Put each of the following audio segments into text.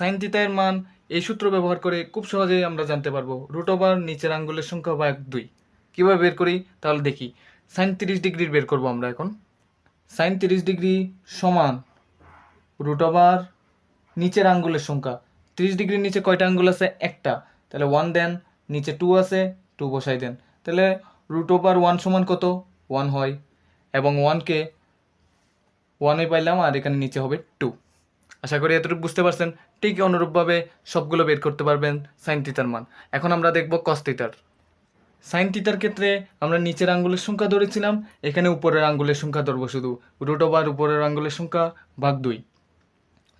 Sign থিতার মান এই সূত্র ব্যবহার করে খুব সহজেই আমরা জানতে পারব রুট ওভার নিচের আঙ্গুলের সংখ্যা ভাগ দুই। কীভাবে বের করি? তাহলে দেখি। সাইন তিরিশ ডিগ্রির বের করব আমরা এখন। সাইন তিরিশ ডিগ্রি সমান রুট ওভার নিচের আঙ্গুলের সংখ্যা। তিরিশ ডিগ্রির নিচে কয়টা আঙ্গুল আছে? একটা। তাহলে ওয়ান দেন, নিচে টু আছে টু বসাই দেন। তাহলে রুট ওভার ওয়ান সমান কত? ওয়ান হয়। এবং ওয়ানকে ওয়ানে পাইলাম আর এখানে নিচে হবে টু আশা করি এতটুকু বুঝতে পারছেন। ঠিক অনুরূপভাবে সবগুলো বের করতে পারবেন সাইন থিতার মান। এখন আমরা দেখব কস থিতার সাইন থিতার ক্ষেত্রে আমরা নিচের আঙ্গুলের সংখ্যা ধরেছিলাম, এখানে উপরের আঙ্গুলের সংখ্যা ধরবো শুধু রুট ওভার উপরের আঙ্গুলের সংখ্যা ভাগ দুই।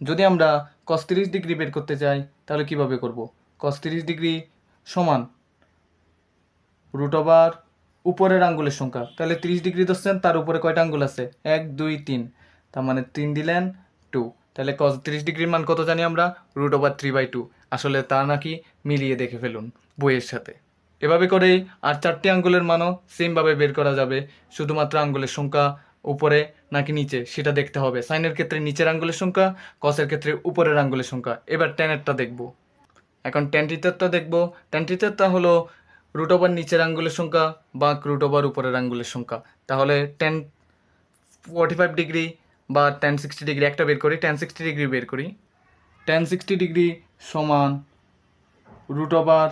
যদি আমরা কস তিরিশ ডিগ্রি বের করতে চাই, তাহলে কীভাবে করব? কস তিরিশ ডিগ্রি সমান রুট ওভার উপরের আঙ্গুলের সংখ্যা। তাহলে তিরিশ ডিগ্রি ধরছেন, তার উপরে কয়টা আঙ্গুল আছে? এক, দুই, তিন। তার মানে তিন দিলেন টু তাহলে কস তিরিশ ডিগ্রির মান কত জানি আমরা? Root over three by two আসলে তা নাকি মিলিয়ে দেখে ফেলুন বইয়ের সাথে। এভাবে করেই আর চারটি আঙ্গুলের মানও সেমভাবে বের করা যাবে। শুধুমাত্র আঙ্গুলের সংখ্যা উপরে নাকি নিচে, সেটা দেখতে হবে। সাইনের ক্ষেত্রে নিচের আঙ্গুলের সংখ্যা কসের ক্ষেত্রে উপরের আঙ্গুলের সংখ্যা। এবার টেনেরটা দেখব। এখন টেন টিটারটা দেখব। টেন টিটারটা হলো রুট ওভার নিচের আঙ্গুলের সংখ্যা বা রুট ওভার উপরের আঙ্গুলের সংখ্যা। তাহলে টেন ফোর্টি ফাইভ ডিগ্রি বা টেন সিক্সটি ডিগ্রি একটা বের করি টেন সিক্সটি ডিগ্রি বের করি। টেন সিক্সটি ডিগ্রি সমান রুট ওভার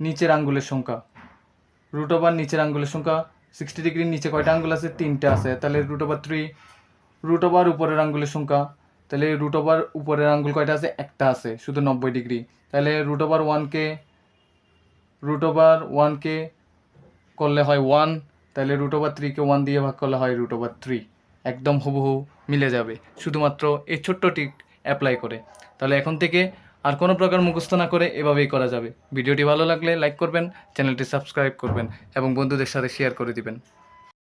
নিচের আঙ্গুলের সংখ্যা। রুট ওভার নিচের আঙ্গুলের সংখ্যা সিক্সটি ডিগ্রির নিচে কয়টা আঙ্গুল আছে? তিনটে আছে। তাহলে root over three root over উপরের আঙ্গুলের সংখ্যা, তাহলে রুট ওভার উপরের আঙ্গুল কয়টা আছে? একটা আছে, শুধু নব্বই ডিগ্রি তাহলে রুট ওভার ওয়ানকে রুট ওভার ওয়ানকে করলে হয় ওয়ান তাহলে রুট ওভার থ্রিকে ওয়ান দিয়ে ভাগ করলে হয় রুট ওভার থ্রি একদম হুবহু মিলে যাবে। শুধুমাত্র এই ছোট্ট টিক অ্যাপ্লাই করে। তাহলে এখন থেকে আর কোনো প্রকার মুখস্থ না করে এভাবেই করা যাবে। ভিডিওটি ভালো লাগলে লাইক করবেন চ্যানেলটি সাবস্ক্রাইব করবেন এবং বন্ধুদের সাথে শেয়ার করে দিবেন।